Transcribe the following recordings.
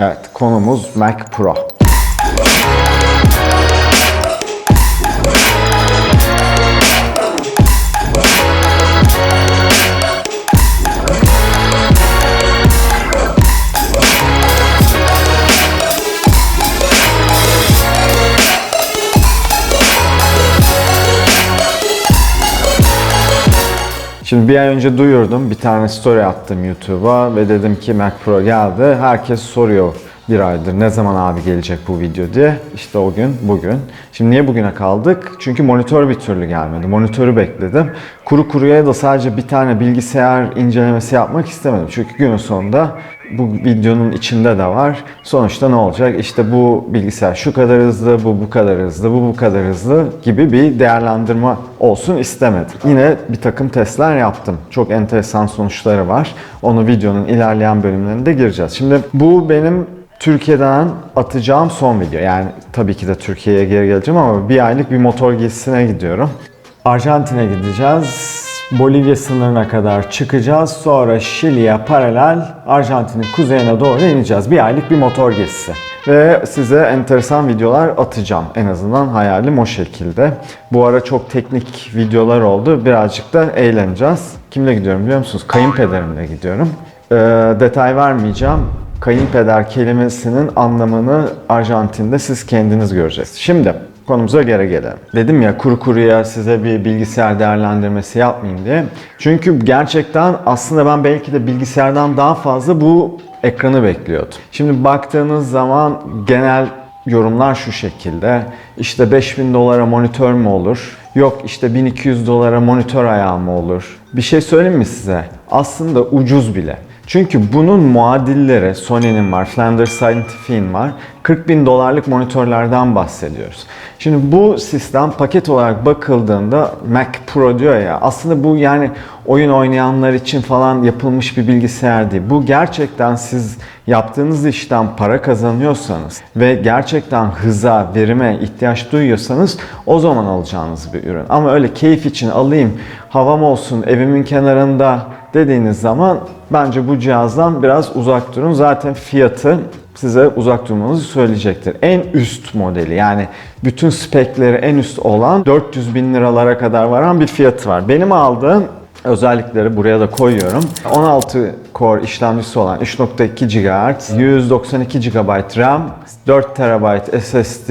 Evet, konumuz Mac Pro. Şimdi bir ay önce duyurdum. Bir tane story attım YouTube'a ve dedim ki Mac Pro geldi. Herkes soruyor bir aydır ne zaman abi gelecek bu video diye. İşte o gün bugün. Şimdi niye bugüne kaldık? Çünkü monitör bir türlü gelmedi. Monitörü bekledim. Kuru kuruya da sadece bir tane bilgisayar incelemesi yapmak istemedim. Çünkü günün sonunda bu videonun içinde de var. Sonuçta ne olacak? İşte bu bilgisayar şu kadar hızlı, bu bu kadar hızlı, bu bu kadar hızlı gibi bir değerlendirme olsun istemedim. Yine bir takım testler yaptım. Çok enteresan sonuçları var. Onu videonun ilerleyen bölümlerinde gireceğiz. Şimdi bu benim Türkiye'den atacağım son video. Yani tabii ki de Türkiye'ye geri geleceğim ama bir aylık bir motor gezisine gidiyorum. Arjantin'e gideceğiz. Bolivya sınırına kadar çıkacağız. Sonra Şili'ye paralel Arjantin'in kuzeyine doğru ineceğiz. Bir aylık bir motor gezisi. Ve size enteresan videolar atacağım. En azından hayalim o şekilde. Bu ara çok teknik videolar oldu. Birazcık da eğleneceğiz. Kimle gidiyorum biliyor musunuz? Kayınpederimle gidiyorum. Ee, detay vermeyeceğim. Kayınpeder kelimesinin anlamını Arjantin'de siz kendiniz göreceksiniz. Şimdi konumuza geri gelelim. Dedim ya kuru kuruya size bir bilgisayar değerlendirmesi yapmayayım diye. Çünkü gerçekten aslında ben belki de bilgisayardan daha fazla bu ekranı bekliyordum. Şimdi baktığınız zaman genel yorumlar şu şekilde. İşte 5000 dolara monitör mü olur? Yok işte 1200 dolara monitör ayağı mı olur? Bir şey söyleyeyim mi size? Aslında ucuz bile. Çünkü bunun muadilleri Sony'nin var, Flanders Scientific'in var. 40 bin dolarlık monitörlerden bahsediyoruz. Şimdi bu sistem paket olarak bakıldığında Mac Pro diyor ya aslında bu yani oyun oynayanlar için falan yapılmış bir bilgisayar değil. Bu gerçekten siz yaptığınız işten para kazanıyorsanız ve gerçekten hıza, verime ihtiyaç duyuyorsanız o zaman alacağınız bir ürün. Ama öyle keyif için alayım, havam olsun, evimin kenarında dediğiniz zaman bence bu cihazdan biraz uzak durun. Zaten fiyatı size uzak durmanızı söyleyecektir. En üst modeli yani bütün spekleri en üst olan 400 bin liralara kadar varan bir fiyatı var. Benim aldığım özellikleri buraya da koyuyorum. 16 core işlemcisi olan 3.2 GHz, 192 GB RAM, 4 TB SSD,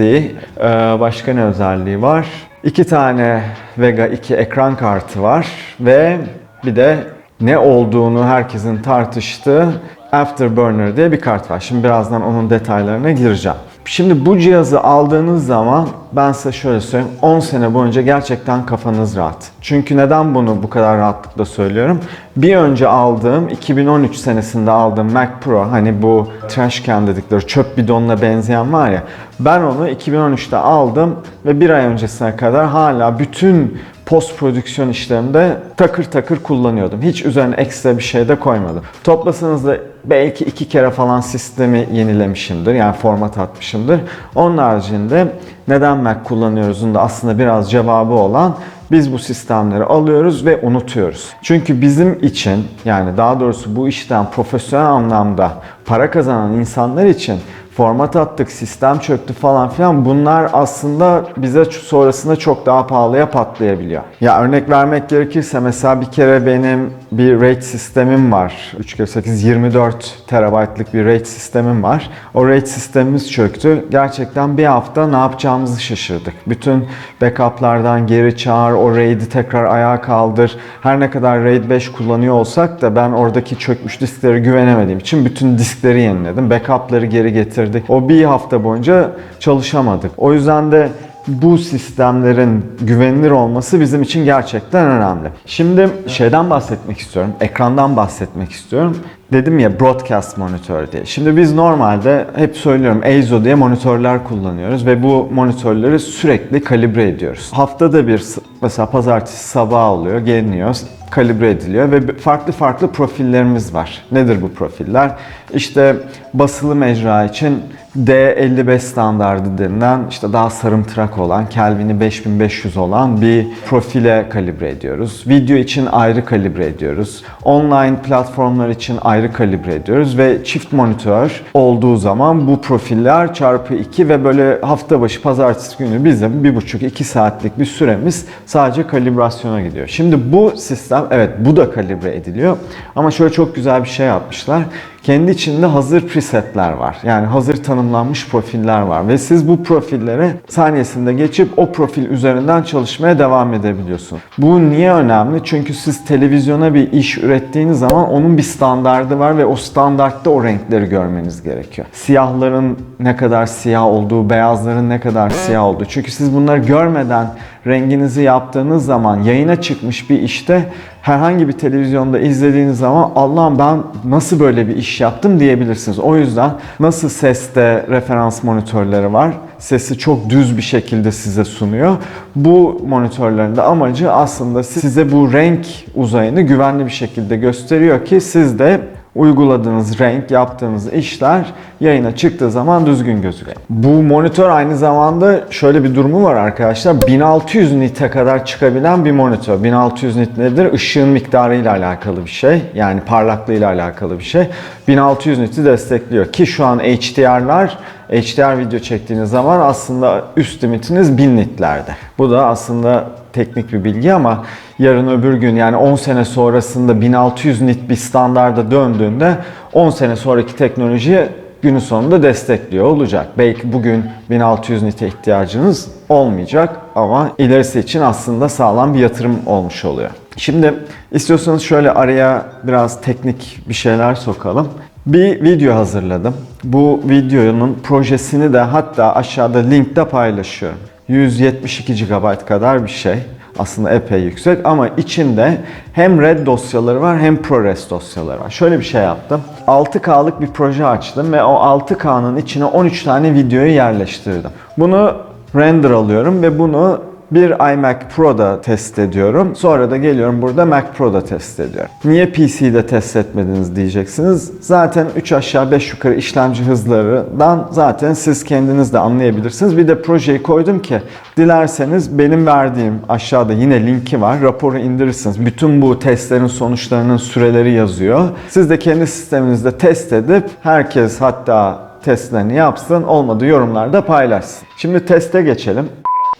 başka ne özelliği var? 2 tane Vega 2 ekran kartı var ve bir de ne olduğunu herkesin tartıştığı Afterburner diye bir kart var. Şimdi birazdan onun detaylarına gireceğim. Şimdi bu cihazı aldığınız zaman ben size şöyle söyleyeyim 10 sene boyunca gerçekten kafanız rahat. Çünkü neden bunu bu kadar rahatlıkla söylüyorum? Bir önce aldığım 2013 senesinde aldığım Mac Pro hani bu trash can dedikleri çöp bidonuna benzeyen var ya ben onu 2013'te aldım ve bir ay öncesine kadar hala bütün post prodüksiyon işlerimde takır takır kullanıyordum. Hiç üzerine ekstra bir şey de koymadım. Toplasanız da belki iki kere falan sistemi yenilemişimdir. Yani format atmışımdır. Onun haricinde neden Mac kullanıyoruzun da aslında biraz cevabı olan biz bu sistemleri alıyoruz ve unutuyoruz. Çünkü bizim için yani daha doğrusu bu işten profesyonel anlamda para kazanan insanlar için format attık, sistem çöktü falan filan bunlar aslında bize sonrasında çok daha pahalıya patlayabiliyor. Ya örnek vermek gerekirse mesela bir kere benim bir RAID sistemim var. 3 kere 8 24 terabaytlık bir RAID sistemim var. O RAID sistemimiz çöktü. Gerçekten bir hafta ne yapacağımızı şaşırdık. Bütün backuplardan geri çağır, o RAID'i tekrar ayağa kaldır. Her ne kadar RAID 5 kullanıyor olsak da ben oradaki çökmüş diskleri güvenemediğim için bütün diskleri yeniledim. Backup'ları geri getirdik. O bir hafta boyunca çalışamadık. O yüzden de bu sistemlerin güvenilir olması bizim için gerçekten önemli. Şimdi şeyden bahsetmek istiyorum, ekrandan bahsetmek istiyorum. Dedim ya broadcast monitör diye. Şimdi biz normalde hep söylüyorum EIZO diye monitörler kullanıyoruz ve bu monitörleri sürekli kalibre ediyoruz. Haftada bir mesela pazartesi sabah oluyor, geliniyor, kalibre ediliyor ve farklı farklı profillerimiz var. Nedir bu profiller? İşte basılı mecra için D55 standardı denilen işte daha sarımtırak olan, Kelvin'i 5500 olan bir profile kalibre ediyoruz. Video için ayrı kalibre ediyoruz. Online platformlar için ayrı kalibre ediyoruz ve çift monitör olduğu zaman bu profiller çarpı 2 ve böyle hafta başı pazartesi günü bizim 1,5-2 saatlik bir süremiz sadece kalibrasyona gidiyor. Şimdi bu sistem evet bu da kalibre ediliyor ama şöyle çok güzel bir şey yapmışlar. Kendi içinde hazır presetler var. Yani hazır tanımlanmış profiller var ve siz bu profillere saniyesinde geçip o profil üzerinden çalışmaya devam edebiliyorsun. Bu niye önemli? Çünkü siz televizyona bir iş ürettiğiniz zaman onun bir standardı var ve o standartta o renkleri görmeniz gerekiyor. Siyahların ne kadar siyah olduğu, beyazların ne kadar siyah olduğu. Çünkü siz bunları görmeden renginizi yaptığınız zaman yayına çıkmış bir işte herhangi bir televizyonda izlediğiniz zaman Allah'ım ben nasıl böyle bir iş yaptım diyebilirsiniz. O yüzden nasıl seste referans monitörleri var sesi çok düz bir şekilde size sunuyor. Bu monitörlerin de amacı aslında size bu renk uzayını güvenli bir şekilde gösteriyor ki siz de uyguladığınız renk, yaptığınız işler yayına çıktığı zaman düzgün gözüküyor. Bu monitör aynı zamanda şöyle bir durumu var arkadaşlar. 1600 nite kadar çıkabilen bir monitör. 1600 nit nedir? Işığın miktarıyla alakalı bir şey. Yani parlaklığıyla alakalı bir şey. 1600 niti destekliyor ki şu an HDR'lar HDR video çektiğiniz zaman aslında üst limitiniz 1000 nitlerde. Bu da aslında teknik bir bilgi ama yarın öbür gün yani 10 sene sonrasında 1600 nit bir standarda döndüğünde 10 sene sonraki teknoloji günün sonunda destekliyor olacak. Belki bugün 1600 nite ihtiyacınız olmayacak ama ilerisi için aslında sağlam bir yatırım olmuş oluyor. Şimdi istiyorsanız şöyle araya biraz teknik bir şeyler sokalım. Bir video hazırladım. Bu videonun projesini de hatta aşağıda linkte paylaşıyorum. 172 GB kadar bir şey. Aslında epey yüksek ama içinde hem RAID dosyaları var hem ProRes dosyaları var. Şöyle bir şey yaptım. 6K'lık bir proje açtım ve o 6K'nın içine 13 tane videoyu yerleştirdim. Bunu render alıyorum ve bunu bir iMac Pro'da test ediyorum. Sonra da geliyorum burada Mac Pro'da test ediyorum. Niye PC'de test etmediniz diyeceksiniz. Zaten 3 aşağı 5 yukarı işlemci hızlarından zaten siz kendiniz de anlayabilirsiniz. Bir de projeyi koydum ki dilerseniz benim verdiğim aşağıda yine linki var. Raporu indirirsiniz. Bütün bu testlerin sonuçlarının süreleri yazıyor. Siz de kendi sisteminizde test edip herkes hatta testlerini yapsın. Olmadı yorumlarda paylaşsın. Şimdi teste geçelim.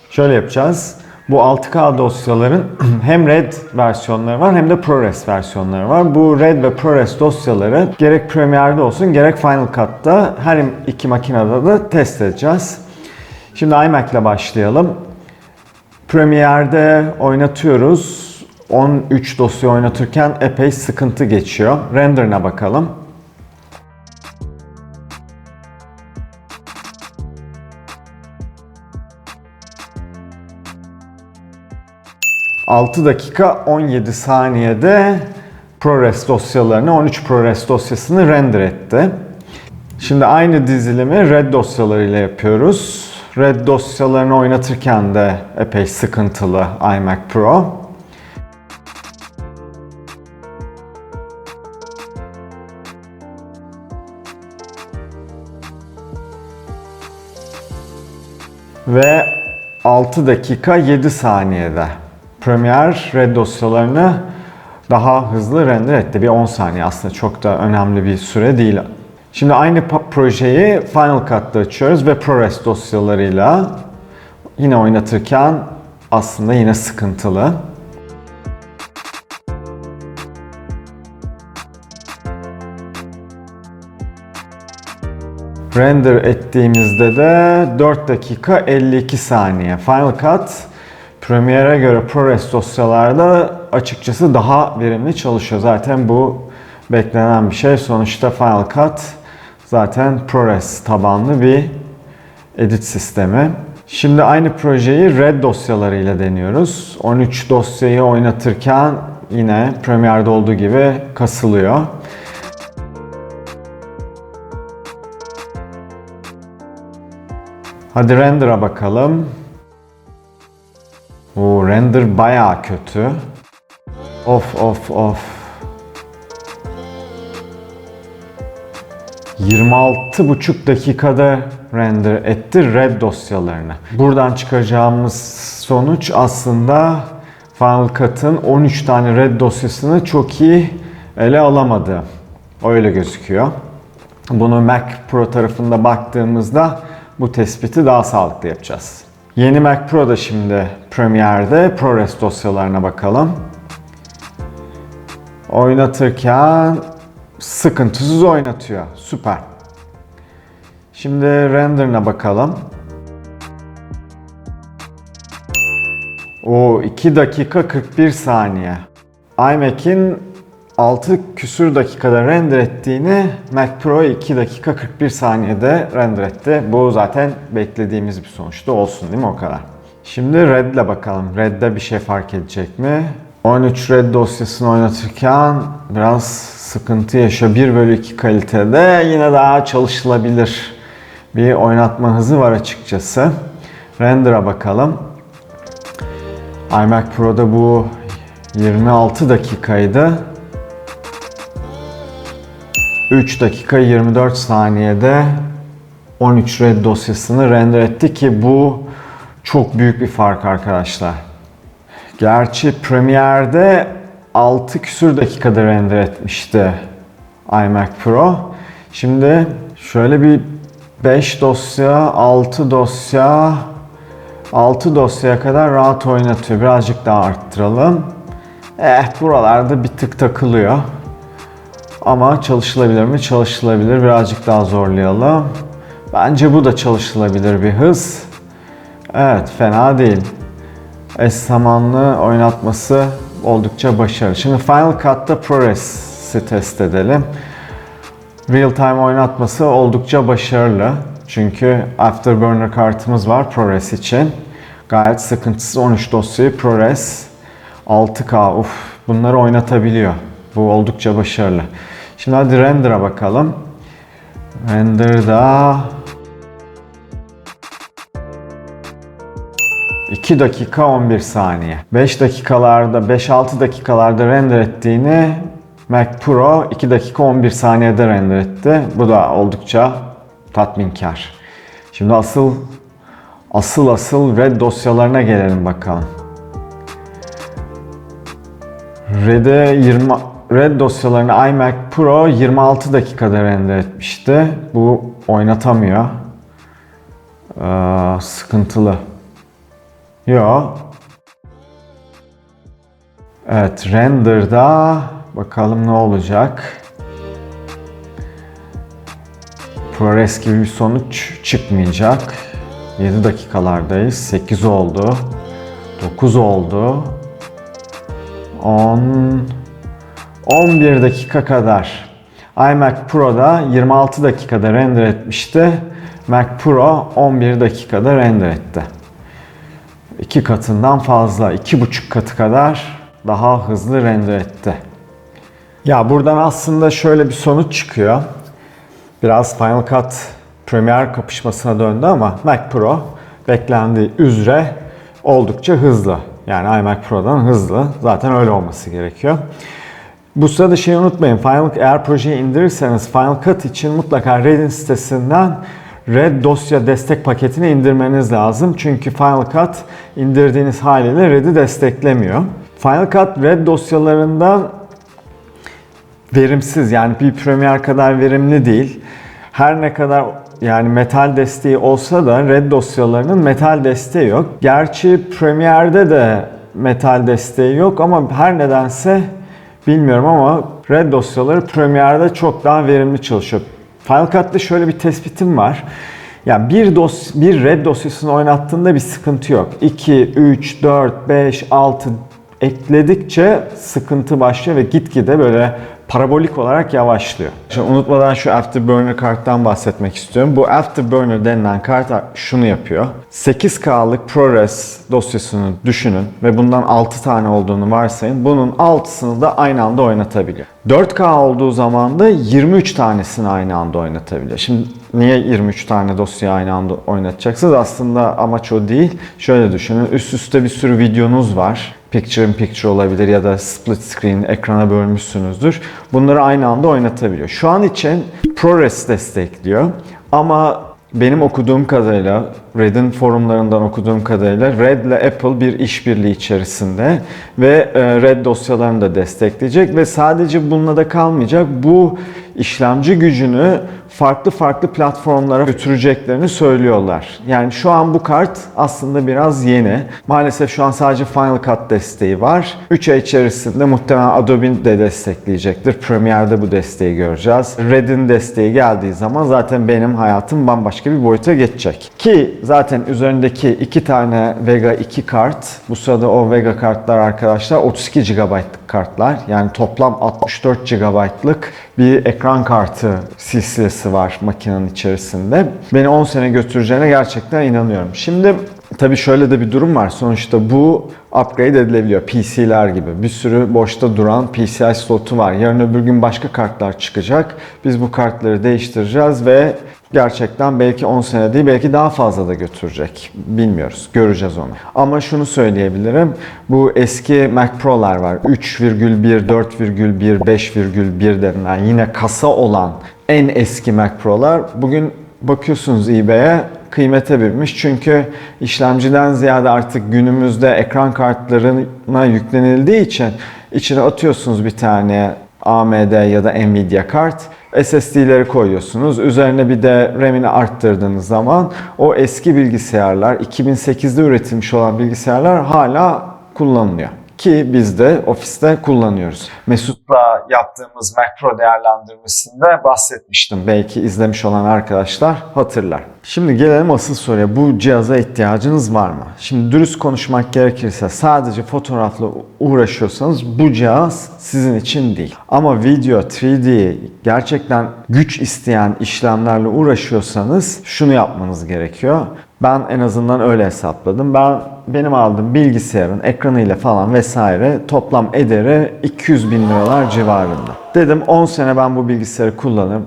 Şöyle yapacağız. Bu 6K dosyaların hem RAID versiyonları var hem de ProRes versiyonları var. Bu RAID ve ProRes dosyaları gerek Premiere'de olsun gerek Final Cut'ta her iki makinede de test edeceğiz. Şimdi iMac başlayalım. Premiere'de oynatıyoruz. 13 dosya oynatırken epey sıkıntı geçiyor. Render'ına bakalım. 6 dakika 17 saniyede ProRes dosyalarını 13 ProRes dosyasını render etti. Şimdi aynı dizilimi RAID dosyalarıyla yapıyoruz. RAID dosyalarını oynatırken de epey sıkıntılı iMac Pro. Ve 6 dakika 7 saniyede Premiere RAID dosyalarını daha hızlı render etti. Bir 10 saniye aslında çok da önemli bir süre değil. Şimdi aynı projeyi Final Cut'ta açıyoruz ve ProRes dosyalarıyla yine oynatırken aslında yine sıkıntılı. Render ettiğimizde de 4 dakika 52 saniye. Final Cut Premiere'e göre ProRes dosyalarda açıkçası daha verimli çalışıyor. Zaten bu beklenen bir şey. Sonuçta Final Cut zaten ProRes tabanlı bir edit sistemi. Şimdi aynı projeyi RAID dosyalarıyla deniyoruz. 13 dosyayı oynatırken yine Premiere'de olduğu gibi kasılıyor. Hadi render'a bakalım. Render bayağı kötü. Of of of. 26,5 dakikada render etti RAID dosyalarını. Buradan çıkacağımız sonuç aslında Final Cut'ın 13 tane RAID dosyasını çok iyi ele alamadı. Öyle gözüküyor. Bunu Mac Pro tarafında baktığımızda bu tespiti daha sağlıklı yapacağız. Yeni Mac Pro'da şimdi Premiere'de ProRes dosyalarına bakalım. Oynatırken sıkıntısız oynatıyor. Süper. Şimdi render'ına bakalım. O 2 dakika 41 saniye. iMac'in 6 küsür dakikada render ettiğini Mac Pro 2 dakika 41 saniyede render etti. Bu zaten beklediğimiz bir sonuçta olsun değil mi o kadar? Şimdi Red'le bakalım. Red'de bir şey fark edecek mi? 13 Red dosyasını oynatırken biraz sıkıntı yaşıyor. 1 bölü 2 kalitede yine daha çalışılabilir bir oynatma hızı var açıkçası. Render'a bakalım. iMac Pro'da bu 26 dakikaydı. 3 dakika 24 saniyede 13 red dosyasını render etti ki bu çok büyük bir fark arkadaşlar. Gerçi Premiere'de 6 küsür dakikada render etmişti iMac Pro. Şimdi şöyle bir 5 dosya, 6 dosya, 6 dosyaya kadar rahat oynatıyor. Birazcık daha arttıralım. Eh buralarda bir tık takılıyor. Ama çalışılabilir mi? Çalışılabilir. Birazcık daha zorlayalım. Bence bu da çalışılabilir bir hız. Evet fena değil. Eş zamanlı oynatması oldukça başarılı. Şimdi Final Cut'ta ProRes'i test edelim. Real time oynatması oldukça başarılı. Çünkü Afterburner kartımız var ProRes için. Gayet sıkıntısız 13 dosyayı ProRes 6K uf bunları oynatabiliyor. Bu oldukça başarılı. Şimdi hadi render'a bakalım. Render'da 2 dakika 11 saniye. 5 dakikalarda, 5-6 dakikalarda render ettiğini Mac Pro 2 dakika 11 saniyede render etti. Bu da oldukça tatminkar. Şimdi asıl asıl asıl red dosyalarına gelelim bakalım. Red'e 20 Red dosyalarını iMac Pro 26 dakikada render etmişti. Bu oynatamıyor. Ee, sıkıntılı. Yo. Evet, render'da bakalım ne olacak. ProRes gibi bir sonuç çıkmayacak. 7 dakikalardayız. 8 oldu. 9 oldu. 10 11 dakika kadar. iMac Pro'da 26 dakikada render etmişti. Mac Pro 11 dakikada render etti. İki katından fazla, iki buçuk katı kadar daha hızlı render etti. Ya buradan aslında şöyle bir sonuç çıkıyor. Biraz Final Cut Premiere kapışmasına döndü ama Mac Pro beklendiği üzere oldukça hızlı. Yani iMac Pro'dan hızlı. Zaten öyle olması gerekiyor. Bu sırada şeyi unutmayın. Final, eğer projeyi indirirseniz Final Cut için mutlaka Red'in sitesinden Red dosya destek paketini indirmeniz lazım. Çünkü Final Cut indirdiğiniz haliyle Red'i desteklemiyor. Final Cut Red dosyalarından verimsiz yani bir Premiere kadar verimli değil. Her ne kadar yani metal desteği olsa da Red dosyalarının metal desteği yok. Gerçi Premiere'de de metal desteği yok ama her nedense bilmiyorum ama Red dosyaları Premiere'de çok daha verimli çalışıyor. Final Cut'ta şöyle bir tespitim var. Yani bir dos bir red dosyasını oynattığında bir sıkıntı yok. 2, 3, 4, 5, 6 ekledikçe sıkıntı başlıyor ve gitgide böyle parabolik olarak yavaşlıyor. Şimdi unutmadan şu Afterburner karttan bahsetmek istiyorum. Bu Afterburner denilen kart şunu yapıyor. 8K'lık ProRes dosyasını düşünün ve bundan 6 tane olduğunu varsayın. Bunun 6'sını da aynı anda oynatabiliyor. 4K olduğu zaman da 23 tanesini aynı anda oynatabiliyor. Şimdi niye 23 tane dosya aynı anda oynatacaksınız? Aslında amaç o değil. Şöyle düşünün. Üst üste bir sürü videonuz var picture in picture olabilir ya da split screen ekrana bölmüşsünüzdür. Bunları aynı anda oynatabiliyor. Şu an için ProRes destekliyor ama benim okuduğum kadarıyla Red'in forumlarından okuduğum kadarıyla Red ile Apple bir işbirliği içerisinde ve e, Red dosyalarını da destekleyecek ve sadece bununla da kalmayacak. Bu işlemci gücünü farklı farklı platformlara götüreceklerini söylüyorlar. Yani şu an bu kart aslında biraz yeni. Maalesef şu an sadece Final Cut desteği var. 3 ay içerisinde muhtemelen Adobe de destekleyecektir. Premiere'de bu desteği göreceğiz. Red'in desteği geldiği zaman zaten benim hayatım bambaşka bir boyuta geçecek. Ki zaten üzerindeki iki tane Vega 2 kart. Bu sırada o Vega kartlar arkadaşlar 32 GB'lık kartlar. Yani toplam 64 GB'lık bir ekran kartı silsilesi var makinenin içerisinde. Beni 10 sene götüreceğine gerçekten inanıyorum. Şimdi tabii şöyle de bir durum var. Sonuçta bu upgrade edilebiliyor. PC'ler gibi. Bir sürü boşta duran PCI slotu var. Yarın öbür gün başka kartlar çıkacak. Biz bu kartları değiştireceğiz ve gerçekten belki 10 sene değil belki daha fazla da götürecek. Bilmiyoruz. Göreceğiz onu. Ama şunu söyleyebilirim. Bu eski Mac Pro'lar var. 3,1, 4,1, 5,1 denilen yine kasa olan en eski Mac Pro'lar bugün bakıyorsunuz eBay'e kıymete binmiş. Çünkü işlemciden ziyade artık günümüzde ekran kartlarına yüklenildiği için içine atıyorsunuz bir tane AMD ya da Nvidia kart. SSD'leri koyuyorsunuz. Üzerine bir de RAM'ini arttırdığınız zaman o eski bilgisayarlar, 2008'de üretilmiş olan bilgisayarlar hala kullanılıyor. Ki biz de ofiste kullanıyoruz. Mesut'la yaptığımız Mac Pro değerlendirmesinde bahsetmiştim. Belki izlemiş olan arkadaşlar hatırlar. Şimdi gelelim asıl soruya. Bu cihaza ihtiyacınız var mı? Şimdi dürüst konuşmak gerekirse sadece fotoğrafla uğraşıyorsanız bu cihaz sizin için değil. Ama video, 3D gerçekten güç isteyen işlemlerle uğraşıyorsanız şunu yapmanız gerekiyor. Ben en azından öyle hesapladım. Ben benim aldığım bilgisayarın ekranıyla falan vesaire toplam ederi 200 bin liralar civarında. Dedim 10 sene ben bu bilgisayarı kullanırım.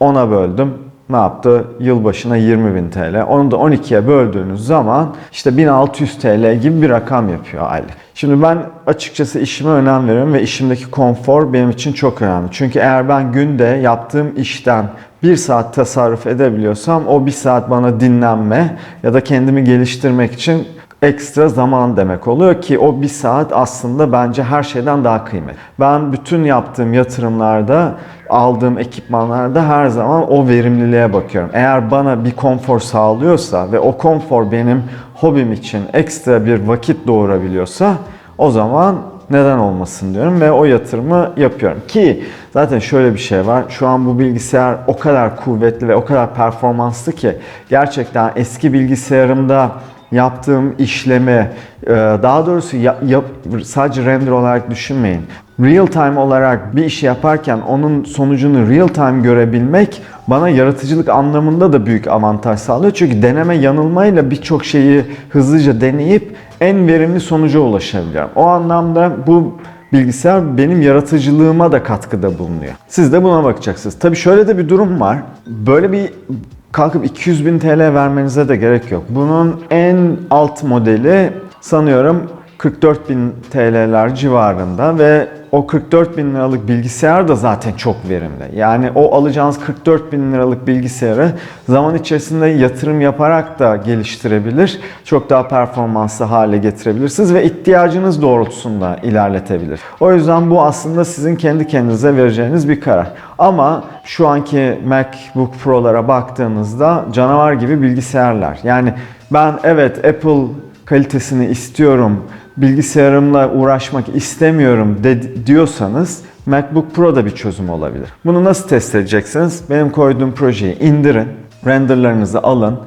10'a böldüm. Ne yaptı? Yılbaşına 20 bin TL. Onu da 12'ye böldüğünüz zaman işte 1600 TL gibi bir rakam yapıyor aylık. Şimdi ben açıkçası işime önem veriyorum ve işimdeki konfor benim için çok önemli. Çünkü eğer ben günde yaptığım işten bir saat tasarruf edebiliyorsam o bir saat bana dinlenme ya da kendimi geliştirmek için ekstra zaman demek oluyor ki o bir saat aslında bence her şeyden daha kıymetli. Ben bütün yaptığım yatırımlarda, aldığım ekipmanlarda her zaman o verimliliğe bakıyorum. Eğer bana bir konfor sağlıyorsa ve o konfor benim hobim için ekstra bir vakit doğurabiliyorsa o zaman neden olmasın diyorum ve o yatırımı yapıyorum. Ki zaten şöyle bir şey var. Şu an bu bilgisayar o kadar kuvvetli ve o kadar performanslı ki gerçekten eski bilgisayarımda yaptığım işlemi daha doğrusu sadece render olarak düşünmeyin. Real time olarak bir işi yaparken onun sonucunu real time görebilmek bana yaratıcılık anlamında da büyük avantaj sağlıyor. Çünkü deneme yanılmayla birçok şeyi hızlıca deneyip en verimli sonuca ulaşabiliyorum. O anlamda bu bilgisayar benim yaratıcılığıma da katkıda bulunuyor. Siz de buna bakacaksınız. Tabii şöyle de bir durum var. Böyle bir kalkıp 200 bin TL vermenize de gerek yok. Bunun en alt modeli sanıyorum 44 bin TL'ler civarında ve o 44 bin liralık bilgisayar da zaten çok verimli. Yani o alacağınız 44 bin liralık bilgisayarı zaman içerisinde yatırım yaparak da geliştirebilir. Çok daha performanslı hale getirebilirsiniz ve ihtiyacınız doğrultusunda ilerletebilir. O yüzden bu aslında sizin kendi kendinize vereceğiniz bir karar. Ama şu anki MacBook Pro'lara baktığınızda canavar gibi bilgisayarlar. Yani ben evet Apple kalitesini istiyorum, bilgisayarımla uğraşmak istemiyorum de, diyorsanız MacBook Pro da bir çözüm olabilir. Bunu nasıl test edeceksiniz? Benim koyduğum projeyi indirin, renderlarınızı alın,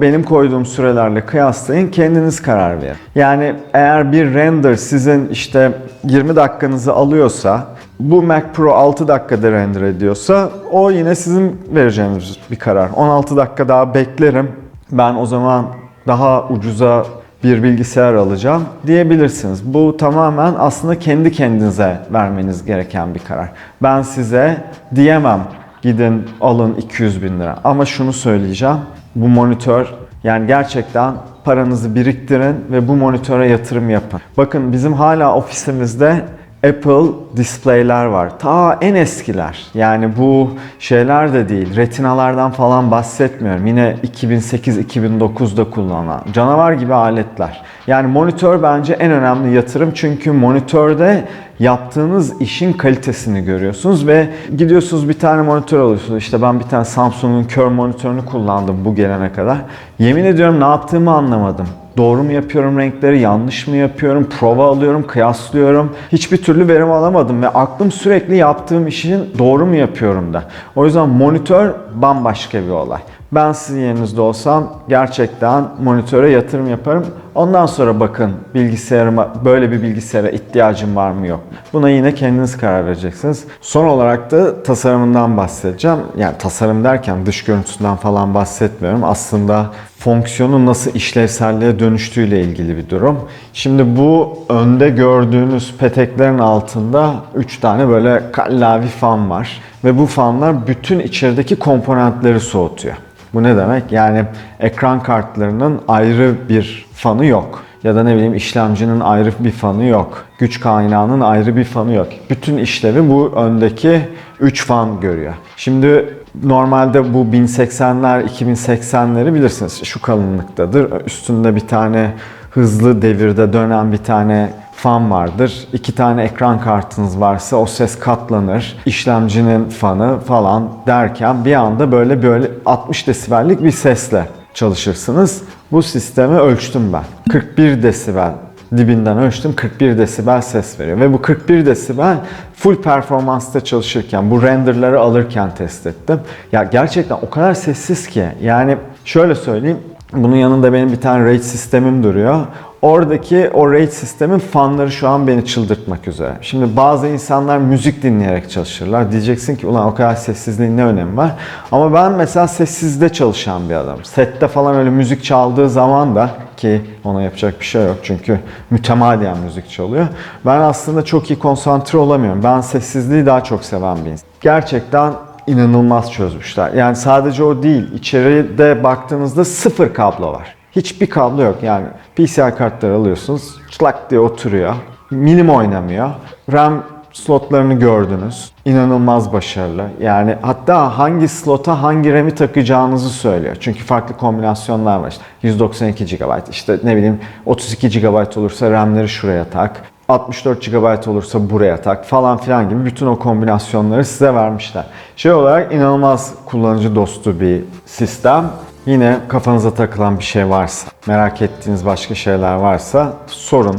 benim koyduğum sürelerle kıyaslayın, kendiniz karar verin. Yani eğer bir render sizin işte 20 dakikanızı alıyorsa, bu Mac Pro 6 dakikada render ediyorsa o yine sizin vereceğiniz bir karar. 16 dakika daha beklerim. Ben o zaman daha ucuza bir bilgisayar alacağım diyebilirsiniz. Bu tamamen aslında kendi kendinize vermeniz gereken bir karar. Ben size diyemem gidin alın 200 bin lira. Ama şunu söyleyeceğim. Bu monitör yani gerçekten paranızı biriktirin ve bu monitöre yatırım yapın. Bakın bizim hala ofisimizde Apple display'ler var. Ta en eskiler. Yani bu şeyler de değil. Retinalardan falan bahsetmiyorum. Yine 2008-2009'da kullanılan canavar gibi aletler. Yani monitör bence en önemli yatırım. Çünkü monitörde yaptığınız işin kalitesini görüyorsunuz ve gidiyorsunuz bir tane monitör alıyorsunuz. İşte ben bir tane Samsung'un kör monitörünü kullandım bu gelene kadar. Yemin ediyorum ne yaptığımı anlamadım. Doğru mu yapıyorum renkleri, yanlış mı yapıyorum, prova alıyorum, kıyaslıyorum. Hiçbir türlü verim alamadım ve aklım sürekli yaptığım işin doğru mu yapıyorum da. O yüzden monitör bambaşka bir olay. Ben sizin yerinizde olsam gerçekten monitöre yatırım yaparım. Ondan sonra bakın bilgisayarıma böyle bir bilgisayara ihtiyacım var mı yok. Buna yine kendiniz karar vereceksiniz. Son olarak da tasarımından bahsedeceğim. Yani tasarım derken dış görüntüsünden falan bahsetmiyorum. Aslında fonksiyonun nasıl işlevselliğe dönüştüğüyle ilgili bir durum. Şimdi bu önde gördüğünüz peteklerin altında 3 tane böyle kallavi fan var. Ve bu fanlar bütün içerideki komponentleri soğutuyor. Bu ne demek? Yani ekran kartlarının ayrı bir fanı yok. Ya da ne bileyim işlemcinin ayrı bir fanı yok. Güç kaynağının ayrı bir fanı yok. Bütün işlevi bu öndeki 3 fan görüyor. Şimdi normalde bu 1080'ler, 2080'leri bilirsiniz. Şu kalınlıktadır. Üstünde bir tane hızlı devirde dönen bir tane fan vardır. İki tane ekran kartınız varsa o ses katlanır. İşlemcinin fanı falan derken bir anda böyle böyle 60 desibellik bir sesle çalışırsınız. Bu sistemi ölçtüm ben. 41 desibel dibinden ölçtüm 41 desibel ses veriyor. Ve bu 41 desibel full performansta çalışırken, bu renderları alırken test ettim. Ya gerçekten o kadar sessiz ki yani şöyle söyleyeyim bunun yanında benim bir tane rate sistemim duruyor. Oradaki o rate sistemin fanları şu an beni çıldırtmak üzere. Şimdi bazı insanlar müzik dinleyerek çalışırlar. Diyeceksin ki ulan o kadar sessizliğin ne önemi var? Ama ben mesela sessizde çalışan bir adamım. Sette falan öyle müzik çaldığı zaman da ki ona yapacak bir şey yok çünkü mütemadiyen müzik çalıyor. Ben aslında çok iyi konsantre olamıyorum. Ben sessizliği daha çok seven bir insan. Gerçekten inanılmaz çözmüşler. Yani sadece o değil. İçeride baktığınızda sıfır kablo var. Hiçbir kablo yok. Yani PCI kartları alıyorsunuz. Çılak diye oturuyor. Milim oynamıyor. RAM slotlarını gördünüz. İnanılmaz başarılı. Yani hatta hangi slota hangi RAM'i takacağınızı söylüyor. Çünkü farklı kombinasyonlar var. İşte 192 GB, işte ne bileyim 32 GB olursa RAM'leri şuraya tak. 64 GB olursa buraya tak falan filan gibi bütün o kombinasyonları size vermişler. Şey olarak inanılmaz kullanıcı dostu bir sistem. Yine kafanıza takılan bir şey varsa, merak ettiğiniz başka şeyler varsa sorun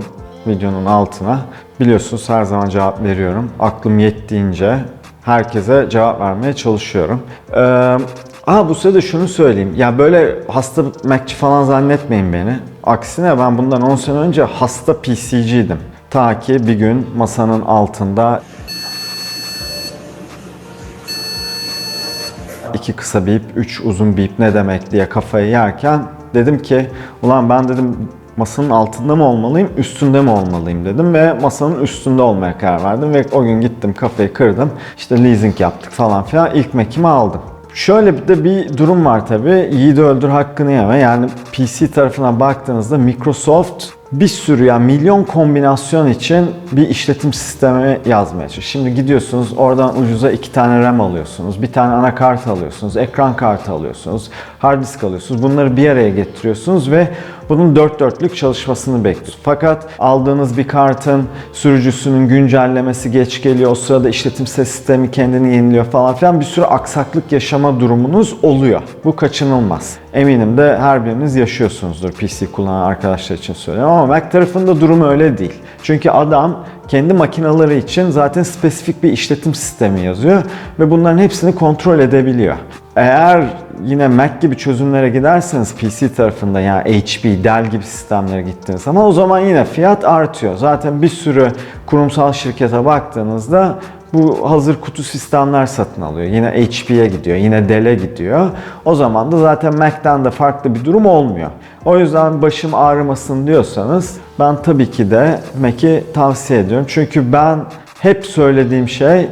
videonun altına. Biliyorsunuz her zaman cevap veriyorum. Aklım yettiğince herkese cevap vermeye çalışıyorum. Ee, Aa bu sırada şunu söyleyeyim. Ya böyle hasta Mac'ci falan zannetmeyin beni. Aksine ben bundan 10 sene önce hasta PC'ciydim. Ta ki bir gün masanın altında iki kısa bip, üç uzun bip ne demek diye kafayı yerken dedim ki ulan ben dedim masanın altında mı olmalıyım, üstünde mi olmalıyım dedim ve masanın üstünde olmaya karar verdim ve o gün gittim kafayı kırdım. İşte leasing yaptık falan filan ilk Mac'imi aldım. Şöyle bir de bir durum var tabi. Yiğidi öldür hakkını yeme. Yani PC tarafına baktığınızda Microsoft bir sürü yani milyon kombinasyon için bir işletim sistemi yazmaya çalışıyor. Şimdi gidiyorsunuz oradan ucuza iki tane RAM alıyorsunuz, bir tane anakart alıyorsunuz, ekran kartı alıyorsunuz, hard disk alıyorsunuz. Bunları bir araya getiriyorsunuz ve bunun dört dörtlük çalışmasını bekliyorsunuz. Fakat aldığınız bir kartın sürücüsünün güncellemesi geç geliyor. O sırada işletim sistemi kendini yeniliyor falan filan bir sürü aksaklık yaşama durumunuz oluyor. Bu kaçınılmaz. Eminim de her biriniz yaşıyorsunuzdur PC kullanan arkadaşlar için söylüyorum ama Mac tarafında durum öyle değil. Çünkü adam kendi makinaları için zaten spesifik bir işletim sistemi yazıyor ve bunların hepsini kontrol edebiliyor. Eğer yine Mac gibi çözümlere giderseniz PC tarafında yani HP, Dell gibi sistemlere gittiğiniz zaman o zaman yine fiyat artıyor. Zaten bir sürü kurumsal şirkete baktığınızda bu hazır kutu sistemler satın alıyor. Yine HP'ye gidiyor, yine Dell'e gidiyor. O zaman da zaten Mac'ten de farklı bir durum olmuyor. O yüzden başım ağrımasın diyorsanız ben tabii ki de Mac'i tavsiye ediyorum. Çünkü ben hep söylediğim şey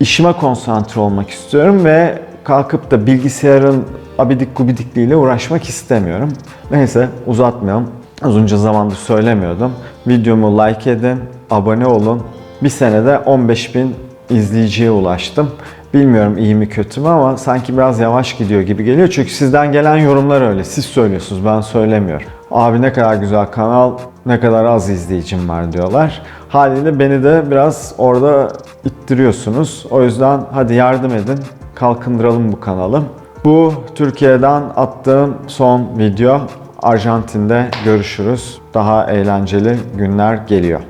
işime konsantre olmak istiyorum ve kalkıp da bilgisayarın abidik gubidikliğiyle uğraşmak istemiyorum. Neyse uzatmayalım. Uzunca zamandır söylemiyordum. Videomu like edin, abone olun, bir senede 15 bin izleyiciye ulaştım. Bilmiyorum iyi mi kötü mü ama sanki biraz yavaş gidiyor gibi geliyor. Çünkü sizden gelen yorumlar öyle. Siz söylüyorsunuz ben söylemiyorum. Abi ne kadar güzel kanal, ne kadar az izleyicim var diyorlar. Haliyle beni de biraz orada ittiriyorsunuz. O yüzden hadi yardım edin, kalkındıralım bu kanalı. Bu Türkiye'den attığım son video. Arjantin'de görüşürüz. Daha eğlenceli günler geliyor.